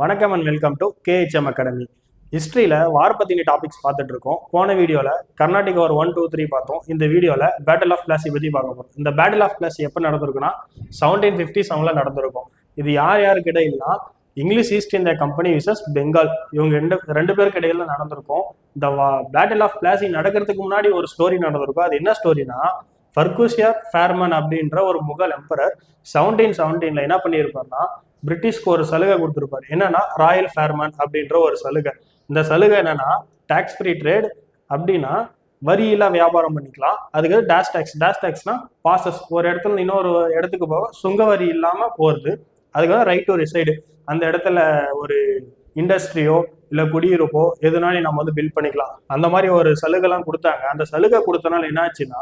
வணக்கம் and welcome to KHM academy ஹிஸ்ட்ரியில் war பற்றின டாபிக்ஸ் பார்த்துட்டு இருக்கோம் போன வீடியோவில் Carnatic war one two three பார்த்தோம். இந்த வீடியோவில் பேட்டில் ஆஃப் பிளாசி பற்றி பார்க்க போகிறோம் இந்த பேட்டில் ஆஃப் பிளாசி எப்போ நடந்திருக்குன்னா செவன்டீன் ஃபிஃப்டி செவனில் நடந்திருக்கும். இது யார் யாருக்கு இடையில்னா English East India Company versus Bengal இவங்க ரெண்டு ரெண்டு பேருக்கு இடையில நடந்திருக்கும். இந்த பேட்டில் ஆஃப் பிளாசி நடக்கிறதுக்கு முன்னாடி ஒரு ஸ்டோரி நடந்திருக்கும். அது என்ன ஸ்டோரினா ஃபர்கூசியா ஃபேர்மன் அப்படின்ற ஒரு முகல் எம்பரர் செவன்டீன் செவன்டீனில் என்ன பண்ணியிருப்பாருன்னா பிரிட்டிஷ்க்கு ஒரு சலுகை கொடுத்துருப்பாரு. என்னன்னா ராயல் ஃபேர்மன் அப்படின்ற ஒரு சலுகை. இந்த சலுகை என்னன்னா டாக்ஸ் ஃப்ரீ ட்ரேட் அப்படின்னா வரியில வியாபாரம் பண்ணிக்கலாம். அதுக்கு டேஷ் டேக்ஸ் டேஷ் டேக்ஸ்னா பாசஸ் ஒரு இடத்துல இன்னொரு இடத்துக்கு போக சுங்க வரி இல்லாம போறது. அதுக்கு வந்து ரைட் டு ரிசைடு அந்த இடத்துல ஒரு இண்டஸ்ட்ரியோ இல்லை குடியிருப்போ எதுனாலும் நம்ம வந்து பில் பண்ணிக்கலாம். அந்த மாதிரி ஒரு சலுகைலாம் கொடுத்தாங்க. அந்த சலுகை கொடுத்தனால என்ன ஆச்சுன்னா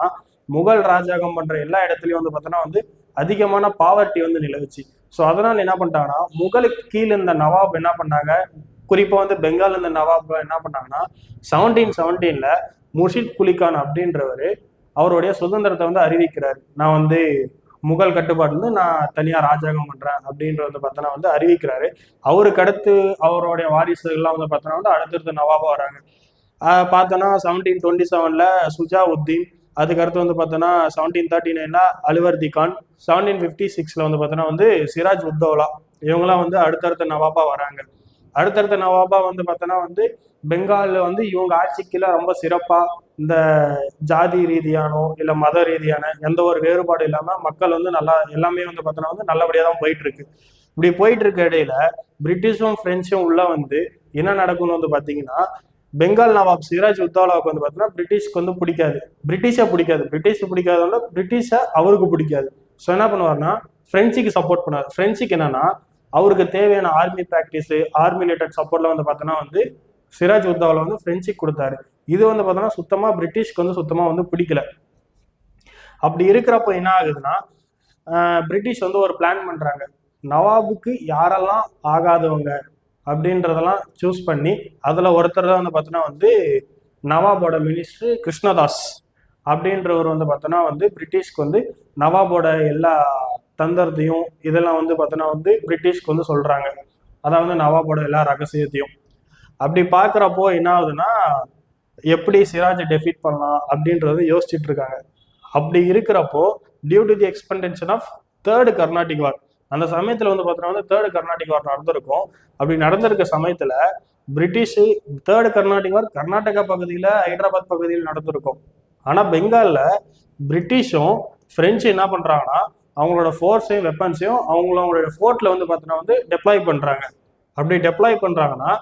முகல் ராஜாங்கம் பண்ற எல்லா இடத்துலயும் வந்து பார்த்தோன்னா வந்து அதிகமான பாவர்ட்டி வந்து நிலவுச்சு. ஸோ அதனால் என்ன பண்ணிட்டாங்கன்னா முகலுக்கு கீழே இருந்த நவாப் என்ன பண்ணாங்க? குறிப்பாக வந்து பெங்கால் இருந்த நவாப் என்ன பண்ணாங்கன்னா செவன்டீன் செவன்டீனில் முர்ஷித் குலிகான் அப்படின்றவர் அவருடைய சுதந்திரத்தை வந்து அறிவிக்கிறார். நான் வந்து முகல் கட்டுப்பாடு நான் தனியாக ராஜாங்கம் பண்ணுறேன் அப்படின்ற வந்து பார்த்தோன்னா வந்து அறிவிக்கிறாரு. அவருக்கு அடுத்து அவருடைய வாரிசுகள்லாம் வந்து பார்த்தோன்னா வந்து அடுத்தடுத்து நவாபாக வராங்க. பார்த்தோன்னா செவன்டீன் டுவெண்ட்டி செவனில் சுஜா உத்தீன் அதுக்கடுத்து வந்து பார்த்தோன்னா செவன்டீன் தேர்ட்டி நைன்ல அலுவர்தி கான் செவன்டீன் ஃபிஃப்டி சிக்ஸில் வந்து பார்த்தோன்னா வந்து சிராஜ் உத்தோலா இவங்கெல்லாம் வந்து அடுத்தடுத்த நவாபா வராங்க. அடுத்தடுத்த நவாபா வந்து பார்த்தோன்னா வந்து பெங்காலில் வந்து இவங்க ஆட்சிக்குள்ள ரொம்ப சிறப்பாக இந்த ஜாதி ரீதியானோ இல்லை மத ரீதியான எந்த ஒரு வேறுபாடு இல்லாமல் மக்கள் வந்து நல்லா எல்லாமே வந்து பார்த்தோன்னா வந்து நல்லபடியாக தான் போயிட்டு இருக்கு இப்படி போயிட்டு இருக்க இடையில பிரிட்டிஷும் பிரெஞ்சும் உள்ள வந்து என்ன நடக்கும்னு வந்து பார்த்தீங்கன்னா பெங்கால் நவாப் சிராஜ் உத்தாலாவுக்கு வந்து பார்த்தீங்கன்னா பிரிட்டிஷ்க்கு வந்து பிடிக்காது. பிரிட்டிஷை பிடிக்காது. பிரிட்டிஷ் பிடிக்காதவங்க பிரிட்டிஷை அவருக்கு பிடிக்காது. ஸோ என்ன பண்ணுவார்னா ஃப்ரெஞ்சுக்கு சப்போர்ட் பண்ணுவார். ஃப்ரெஞ்சுக்கு என்னன்னா அவருக்கு தேவையான ஆர்மி ப்ராக்டிஸ் ஆர்மி ரிலேட்டட் சப்போர்ட்லாம் வந்து பார்த்தோன்னா வந்து சிராஜ் உத்தாவில் வந்து பிரெஞ்சுக்கு கொடுத்தாரு. இது வந்து பார்த்தோன்னா சுத்தமாக பிரிட்டிஷ்க்கு வந்து சுத்தமாக வந்து பிடிக்கல. அப்படி இருக்கிறப்ப என்ன ஆகுதுன்னா பிரிட்டிஷ் வந்து ஒரு பிளான் பண்ணுறாங்க நவாபுக்கு யாரெல்லாம் ஆகாதவங்க அப்படின்றதெல்லாம் சூஸ் பண்ணி அதில் ஒருத்தர் தான் வந்து பார்த்தோன்னா வந்து நவாபோட மினிஸ்டர் கிருஷ்ணதாஸ் அப்படின்றவர் வந்து பார்த்தோன்னா வந்து பிரிட்டிஷ்க்கு வந்து நவாபோட எல்லா தந்திரத்தையும் இதெல்லாம் வந்து பார்த்தோன்னா வந்து பிரிட்டிஷ்க்கு வந்து சொல்றாங்க. அதாவது நவாபோட எல்லா ரகசியத்தையும். அப்படி பார்க்குறப்போ என்ன ஆகுதுன்னா எப்படி சிராஜை டெஃபீட் பண்ணலாம் அப்படின்றது யோசிச்சுட்டு இருக்காங்க. அப்படி இருக்கிறப்போ due to the extension of third Carnatic war அந்த சமயத்துல வந்து பார்த்தோன்னா வந்து தேர்டு கர்நாடிக் வார் நடந்திருக்கும். அப்படி நடந்திருக்க சமயத்துல British third Carnatic war Karnataka பகுதியில ஹைதராபாத் பகுதியில் நடந்திருக்கும். ஆனா பெங்கால்ல பிரிட்டிஷும் பிரெஞ்சு என்ன பண்றாங்கன்னா அவங்களோட ஃபோர்ஸையும் வெப்பன்ஸையும் அவங்கள அவங்களோட ஃபோர்ட்ல வந்து பார்த்தோன்னா வந்து டெப்ளாய் பண்றாங்க. அப்படி டெப்ளாய் பண்றாங்கன்னா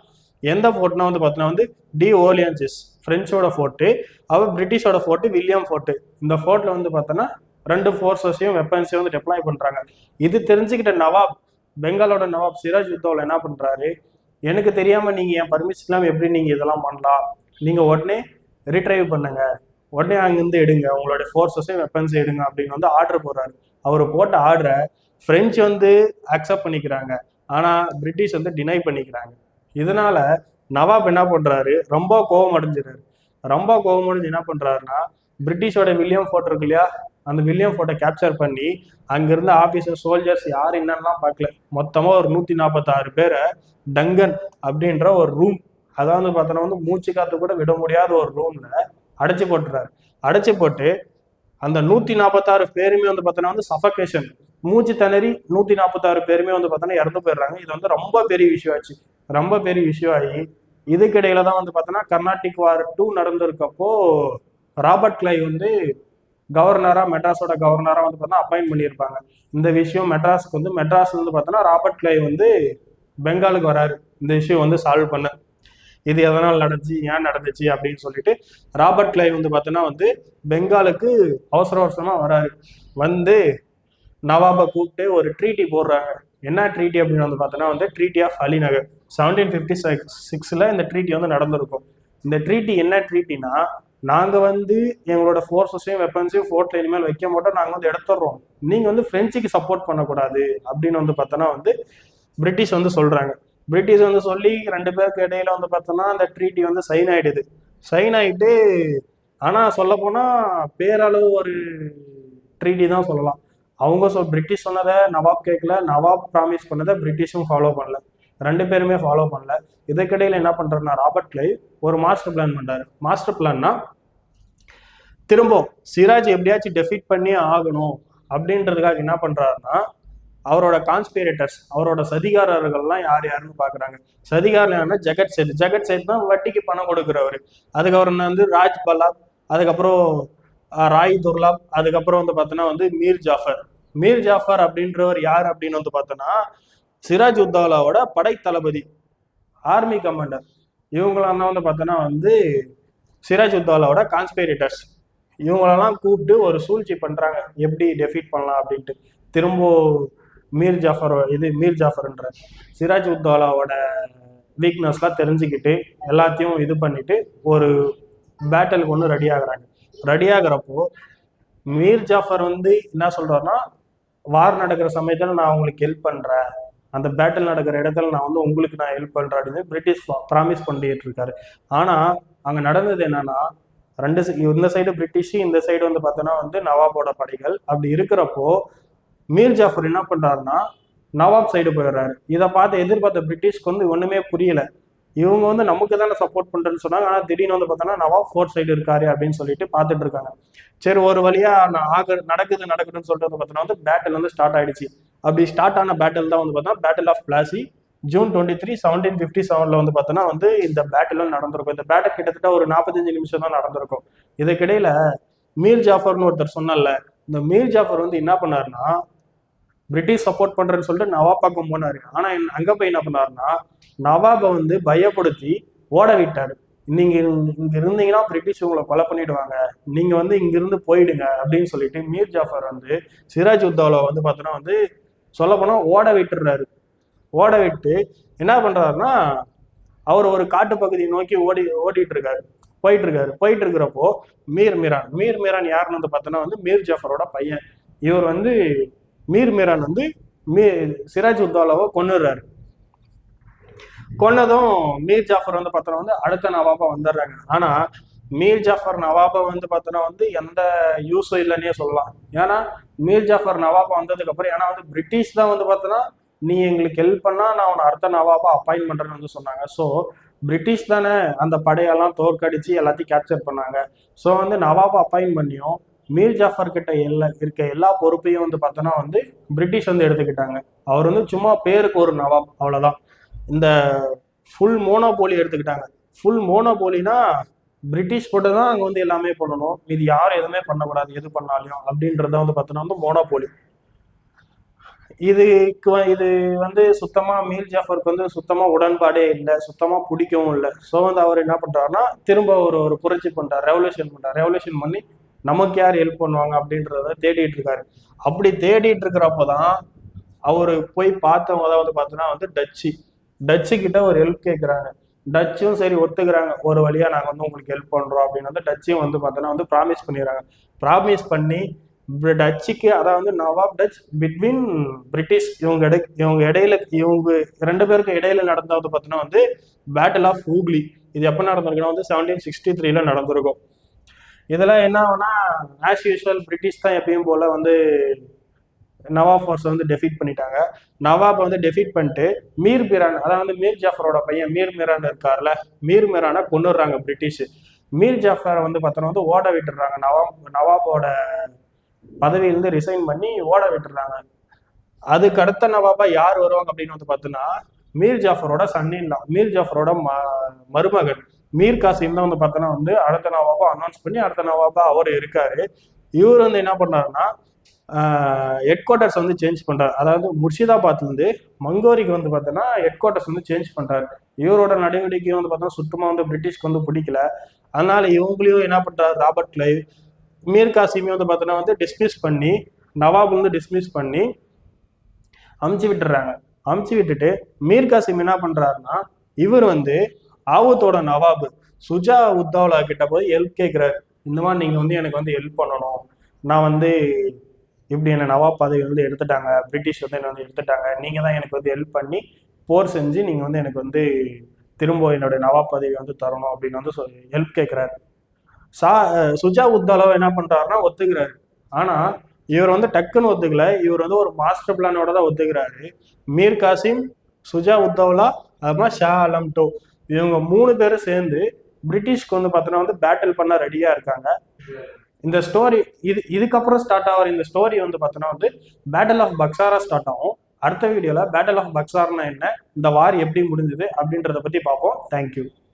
எந்த ஃபோர்ட்னா வந்து பார்த்தோன்னா வந்து டி ஓலியன்சிஸ் பிரெஞ்சோட ஃபோர்ட்டு அவர் பிரிட்டிஷோட ஃபோர்ட்டு வில்லியம் ஃபோர்ட்டு இந்த ஃபோர்ட்ல வந்து பார்த்தோன்னா ரெண்டு ஃபோர்ஸஸையும் வெப்பன்ஸையும் வந்து டெப்ளாய் பண்றாங்க. இது தெரிஞ்சுக்கிட்ட நவாப் பெங்காலோட நவாப் சிராஜ் உத்தவ்ல என்ன பண்றாரு? எனக்கு தெரியாம நீங்க என் பர்மிஷன் இல்லாமல் எப்படி நீங்க இதெல்லாம் பண்ணலாம்? நீங்க உடனே ரிட்ரைவ் பண்ணுங்க. உடனே அங்கிருந்து எடுங்க. உங்களோட ஃபோர்ஸஸையும் வெப்பன்ஸையும் எடுங்க அப்படின்னு வந்து ஆர்டர் போடுறாரு. அவர் போட்ட ஆர்டரை பிரெஞ்சு வந்து அக்செப்ட் பண்ணிக்கிறாங்க. ஆனா பிரிட்டிஷ் வந்து டினை பண்ணிக்கிறாங்க. இதனால நவாப் என்ன பண்றாரு? ரொம்ப கோபம் அடைஞ்சிறாரு ரொம்ப கோபம் அடைஞ்சு என்ன பண்றாருன்னா பிரிட்டிஷோட வில்லியம் ஃபோர்ட் இருக்கு இல்லையா? அந்த வில்லியம் ஃபோட்டோ கேப்சர் பண்ணி அங்கிருந்த ஆஃபீஸர் சோல்ஜர்ஸ் யார் என்னன்னா பார்க்கல. மொத்தமாக ஒரு நூற்றி நாற்பத்தாறு பேரை டங்கன் அப்படின்ற ஒரு ரூம் அதாவது பார்த்தோன்னா வந்து மூச்சு காத்து கூட விட முடியாத ஒரு ரூம்ல அடைச்சி போட்டுறாரு. அடைச்சி போட்டு அந்த நூற்றி நாற்பத்தாறு பேருமே வந்து பார்த்தோன்னா வந்து சஃபகேஷன் மூச்சு திணறி நூற்றி நாற்பத்தாறு பேருமே வந்து பார்த்தோன்னா இறந்து போயிடுறாங்க. இது வந்து ரொம்ப பெரிய விஷயம் ஆச்சு. ரொம்ப பெரிய விஷயம் ஆகி இதுக்கிடையில தான் வந்து பார்த்தோன்னா கர்நாடிக் வார் டூ நடந்திருக்கப்போ ராபர்ட் கிளை வந்து கவர்னராக மெட்ராஸோட கவர்னராக வந்து பார்த்தா அப்பாயின் பண்ணியிருப்பாங்க. இந்த விஷயம் மெட்ராஸுக்கு வந்து மெட்ராஸ் இருந்து பார்த்தோன்னா ராபர்ட் கிளை வந்து பெங்காலுக்கு வராரு. இந்த விஷயம் வந்து சால்வ் பண்ண. இது எதனால் நடந்துச்சு ஏன் நடந்துச்சு அப்படின்னு சொல்லிட்டு ராபர்ட் கிளை வந்து பார்த்தோன்னா வந்து பெங்காலுக்கு அவசர அவசரமாக வராரு. வந்து நவாபை கூப்பிட்டு ஒரு ட்ரீட்டி போடுறாங்க. என்ன ட்ரீட்டி அப்படின்னு வந்து பார்த்தோன்னா வந்து treaty of Alinagar. Seventeen fifty six சிக்ஸில் இந்த ட்ரீட்டி வந்து நடந்திருக்கும். இந்த ட்ரீட்டி என்ன ட்ரீட்டினா நாங்கள் வந்து எங்களோட ஃபோர்ஸஸையும் வெப்பன்ஸையும் ஃபோர்ட்ல இனிமேல் வைக்க மாட்டோம். நாங்கள் வந்து எடுத்துடுறோம். நீங்கள் வந்து ஃப்ரெஞ்சுக்கு சப்போர்ட் பண்ணக்கூடாது அப்படின்னு வந்து பார்த்தோன்னா வந்து பிரிட்டிஷ் வந்து சொல்கிறாங்க பிரிட்டிஷ் வந்து சொல்லி ரெண்டு பேருக்கு இடையில வந்து பார்த்தோன்னா அந்த ட்ரீட்டி வந்து சைன் ஆயிடுது. சைன் ஆயிட்டு ஆனால் சொல்லப்போனால் பேரளவு ஒரு ட்ரீட்டி தான் சொல்லலாம். அவங்க சொல் பிரிட்டிஷ் சொன்னதை நவாப் கேட்கல. நவாப் ப்ராமிஸ் பண்ணதை பிரிட்டிஷும் ஃபாலோ பண்ணல. ரெண்டு பேருமே ஃபாலோ பண்ணல. இதுக்கிடையில் என்ன பண்ணுறாருன்னா ராபர்ட் கிளைவ் ஒரு மாஸ்டர் பிளான் பண்ணுறாரு மாஸ்டர் பிளான்னா திரும்ப சிராஜ் எப்படியாச்சும் டெஃபிட் பண்ணி ஆகணும் அப்படின்றதுக்காக என்ன பண்ணுறாருன்னா அவரோட கான்ஸ்பிரேட்டர்ஸ் அவரோட சதிகாரர்கள்லாம் யார் யாருன்னு பார்க்குறாங்க சதிகாரம் யாருன்னா ஜெகத் சேத் ஜெகத் சேத் தான் வட்டிக்கு பணம் கொடுக்குறவர். அதுக்கப்புறம் வந்து ராஜ் பல்லாப் அதுக்கப்புறம் ராய் துர்லாப் அதுக்கப்புறம் வந்து பார்த்தோன்னா வந்து மீர் ஜாஃபர் மீர் ஜாஃபர் அப்படின்றவர் யார் அப்படின்னு வந்து பார்த்தோன்னா சிராஜ் உத்தாலாவோட படை தளபதி ஆர்மி கமாண்டர். இவங்களாம் தான் வந்து பார்த்தோன்னா வந்து சிராஜ் உத்தாலாவோட கான்ஸ்பைரேட்டர்ஸ் இவங்களெல்லாம் கூப்பிட்டு ஒரு சூழ்ச்சி பண்ணுறாங்க எப்படி டெஃபீட் பண்ணலாம் அப்படின்ட்டு. திரும்ப மீர் ஜாஃபர் இது மீர் ஜாஃபர்ன்ற சிராஜ் உத்தாலாவோட வீக்னஸ்லாம் தெரிஞ்சுக்கிட்டு எல்லாத்தையும் இது பண்ணிட்டு ஒரு பேட்டலுக்கு ஒன்று ரெடி ஆகுறாங்க. ரெடி ஆகுறப்போ மீர் ஜாஃபர் வந்து என்ன சொல்றாருன்னா வார் நடக்கிற சமயத்தில் நான் உங்களுக்கு ஹெல்ப் பண்ணுறேன் அந்த பேட்டில் நடக்கிற இடத்துல நான் வந்து உங்களுக்கு நான் ஹெல்ப் பண்றேன் அப்படின்னு பிரிட்டிஷ் ப்ராமிஸ் பண்ணிட்டு இருக்காரு. ஆனால் அங்கே நடந்தது என்னன்னா ரெண்டு இந்த சைடு பிரிட்டிஷு இந்த சைடு வந்து பார்த்தோன்னா வந்து நவாபோட படைகள். அப்படி இருக்கிறப்போ மீர் ஜாஃபர் என்ன பண்ணுறாருன்னா நவாப் சைடு போயிடுறாரு. இதை பார்த்து எதிர்பார்த்த பிரிட்டிஷ்க்கு வந்து ஒன்றுமே புரியல. இவங்க வந்து நமக்கு தானே சப்போர்ட் பண்ணுறேன்னு சொன்னாங்க. ஆனால் திடீர்னு வந்து பார்த்தோன்னா நவாப் ஃபோர் சைடு இருக்காரு அப்படின்னு சொல்லிட்டு பார்த்துட்டு இருக்காங்க. சரி ஒரு வழியாக நான் ஆக நடக்குது நடக்குதுன்னு சொல்லிட்டு வந்து பார்த்தோன்னா வந்து பேட்டில் வந்து ஸ்டார்ட் ஆயிடுச்சு. அப்படி ஸ்டார்ட் ஆன பேட்டில் தான் வந்து பார்த்தா battle of Plassey June twenty three seventeen fifty செவனில் வந்து பார்த்தோன்னா வந்து இந்த பேட்டில் நடந்திருக்கும். இந்த பேட்டில் கிட்டத்தட்ட ஒரு நாற்பத்தஞ்சு நிமிஷம் தான் நடந்திருக்கும். இதுக்கிடையில மீர் ஜாஃபர்னு ஒருத்தர் சொன்னல இந்த மீர் ஜாஃபர் வந்து என்ன பண்ணாருன்னா பிரிட்டிஷ் சப்போர்ட் பண்றேன்னு சொல்லிட்டு நவாப் பக்கம் போனாரு. ஆனா என்ன- அங்க போய் என்ன பண்ணாருன்னா நவாபை வந்து பயப்படுத்தி ஓட விட்டாரு. நீங்க இங்க- இருந்தீங்கன்னா பிரிட்டிஷ் உங்களை கொலை பண்ணிடுவாங்க. நீங்க வந்து இங்க இருந்து போயிடுங்க அப்படின்னு சொல்லிட்டு மீர் ஜாஃபர் வந்து சிராஜ் உத்தவ்ல வந்து பார்த்தோன்னா வந்து சொல்லப்போனால் ஓட விட்டுறாரு. ஓட விட்டு என்ன பண்ணுறாருன்னா அவர் ஒரு காட்டு பகுதியை நோக்கி ஓடி ஓடிட்டு இருக்காரு போயிட்டு இருக்காரு போயிட்டு இருக்கிறப்போ மீர் மீரான் மீர் மீரான் யாருன்னு வந்து பார்த்தோன்னா வந்து மீர் ஜாஃபரோட பையன். இவர் வந்து மீர் மீரான் வந்து மீ சிராஜ் உத்தாலாவை கொன்னுடுறாரு. கொன்னதும் மீர் ஜாஃபர் வந்து பார்த்தோன்னா வந்து அடுத்த நவாபா வந்துடுறாங்க. ஆனால் மீர் ஜாஃபர் நவாபை வந்து பார்த்தோன்னா வந்து எந்த யூஸும் இல்லைன்னே சொல்லலாம். ஏன்னா மீர் ஜாஃபர் நவாபா வந்ததுக்கப்புறம் ஏன்னா வந்து பிரிட்டிஷ் தான் வந்து பார்த்தோன்னா நீ எங்களுக்கு ஹெல்ப் பண்ணா நான் உன்னை அடுத்த நவாபா அப்பாயின் பண்ணுறேன்னு வந்து சொன்னாங்க. ஸோ பிரிட்டிஷ் தானே அந்த படையெல்லாம் தோற்கடிச்சு எல்லாத்தையும் கேப்சர் பண்ணாங்க. ஸோ வந்து நவாபா அப்பாயின் பண்ணியும் மீர் ஜாஃபர் கிட்ட எல்லா இருக்க எல்லா பொறுப்பையும் வந்து பார்த்தோன்னா வந்து பிரிட்டிஷ் வந்து எடுத்துக்கிட்டாங்க. அவர் வந்து சும்மா பேருக்கு ஒரு நவாப் அவ்வளோதான் இந்த ஃபுல் மோனோபோலி எடுத்துக்கிட்டாங்க. ஃபுல் மோனோபோலினா பிரிட்டிஷ் போட்டு தான் அங்கே வந்து எல்லாமே பண்ணணும். இது யாரும் எதுவுமே பண்ணக்கூடாது. எது பண்ணாலையும் அப்படின்றத வந்து பார்த்தோன்னா வந்து மோனோபோலி. இதுக்கு இது வந்து சுத்தமா மீர் ஜாஃபருக்கு வந்து சுத்தமா உடன்பாடே இல்லை. சுத்தமா பிடிக்கவும் இல்லை. ஸோ வந்து அவர் என்ன பண்றாருன்னா திரும்ப ஒரு ஒரு புரட்சி பண்றாரு. ரெவல்யூஷன் பண்றாரு. ரெவல்யூஷன் பண்ணி நமக்கு யார் ஹெல்ப் பண்ணுவாங்க அப்படின்றத தேடிட்டு இருக்காரு. அப்படி தேடிட்டு இருக்கிறப்ப தான் அவர் போய் பார்த்தவங்க தான் வந்து பார்த்தோன்னா வந்து டச்சு. டச்சு கிட்ட ஒரு ஹெல்ப் கேட்குறாங்க டச்சும் சரி ஒத்துக்கிறாங்க. ஒரு வழியா நாங்க வந்து உங்களுக்கு ஹெல்ப் பண்றோம் அப்படின்னு வந்து டச்சும் வந்து பார்த்தோன்னா வந்து ப்ராமிஸ் பண்ணிடுறாங்க. ப்ராமிஸ் பண்ணி டச்சுக்கு அதாவது நவாப் டச் பிட்வீன் பிரிட்டிஷ் இவங்க இடை இவங்க இடையில இவங்க ரெண்டு பேருக்கு இடையில நடந்த வந்து பார்த்தோன்னா வந்து பேட்டில் ஆஃப் ஹூக்லி இது எப்போ நடந்திருக்குன்னா வந்து செவன்டீன் சிக்ஸ்டி த்ரீல நடந்திருக்கும். இதெல்லாம் என்ன ஆகுனா ஆஸ் யூஸ்வல் பிரிட்டிஷ் தான் எப்பயும் போல வந்து நவாப் ஃபோர்ஸ் வந்து டெஃபீட் பண்ணிட்டாங்க. நவாப் வந்து டெஃபீட் பண்ணிட்டு மீர் மிரான் அதாவது வந்து மீர் ஜாஃபரோட பையன் மீர் மிரான் இருக்கார்ல மீர் மிரானை கொண்டுடுறாங்க பிரிட்டிஷ். மீர் ஜாஃபரை வந்து பார்த்தோன்னா வந்து ஓட விட்டுடுறாங்க. நவாப் நவாபோட பதவியிலிருந்து ரிசைன் பண்ணி ஓட விட்டுறாங்க அதுக்கு அடுத்த நவாபா யார் வருவாங்க அப்படின்னு வந்து பார்த்தோன்னா மீர் ஜாஃபரோட சன்னின் மீர் ஜாஃபரோட ம மருமகன். மீர் காசிம் தான் வந்து பார்த்தோன்னா வந்து அடுத்த நவாபா அனௌன்ஸ் பண்ணி அடுத்த நவாபா அவர் இருக்காரு. இவர் வந்து என்ன பண்ணாருன்னா ஹெட் குவார்ட்டர்ஸ் வந்து சேஞ்ச் பண்ணுறாரு அதாவது முர்ஷிதாபாத்லேருந்து மங்கோரிக்கு வந்து பார்த்தோன்னா ஹெட் குவார்ட்டர்ஸ் வந்து சேஞ்ச் பண்ணுறாரு இவரோட நடவடிக்கையும் வந்து பார்த்தோன்னா சுத்தமாக வந்து பிரிட்டிஷ்க்கு வந்து பிடிக்கல. அதனால இவங்களையும் என்ன பண்ணுறாரு ராபர்ட் கிளைவ் மீர் காசிமையும் வந்து பார்த்தோன்னா வந்து டிஸ்மிஸ் பண்ணி நவாப் வந்து டிஸ்மிஸ் பண்ணி அமுச்சு விட்டுறாங்க. அமுச்சு விட்டுட்டு மீர் காசிம் என்ன பண்ணுறாருன்னா இவர் வந்து ஆவத்தோட நவாபு சுஜா உத்தாவ்லா கிட்ட போய் ஹெல்ப் கேட்குறாரு இந்த மாதிரி நீங்கள் வந்து எனக்கு வந்து ஹெல்ப் பண்ணணும். நான் வந்து இப்படி என்ன நவாப் பதவி வந்து எடுத்துட்டாங்க பிரிட்டிஷ் வந்து என்ன வந்து எடுத்துட்டாங்க நீங்க தான் எனக்கு வந்து ஹெல்ப் பண்ணி போர் செஞ்சு நீங்க வந்து எனக்கு வந்து திரும்ப என்னோட நவாப் பதவி வந்து தரணும் அப்படின்னு வந்து ஹெல்ப் கேட்கிறாரு சா சுஜா உத்தாலோ என்ன பண்றாருன்னா ஒத்துக்கிறாரு. ஆனா இவர் வந்து டக்குன்னு ஒத்துக்கல. இவர் வந்து ஒரு மாஸ்டர் பிளானோட தான் ஒத்துக்கிறாரு. மீர் காசிம் சுஜா உத்தவ்லா அதுமா ஷா அலம் டோ. இவங்க மூணு பேரும் சேர்ந்து பிரிட்டிஷ்க்கு வந்து பார்த்தோன்னா வந்து பேட்டில் பண்ண ரெடியாக இருக்காங்க. இந்த ஸ்டோரி இது இதுக்கப்புறம் ஸ்டார்ட் ஆகிற இந்த ஸ்டோரி வந்து பார்த்தோன்னா வந்து பேட்டில் ஆஃப் பக்ஸாரா ஸ்டார்ட் ஆகும். அடுத்த வீடியோவில் பேட்டில் ஆஃப் பக்ஸார்னா என்ன? இந்த வார் எப்படி முடிஞ்சது? அப்படின்றத பற்றி பார்ப்போம். தேங்க்யூ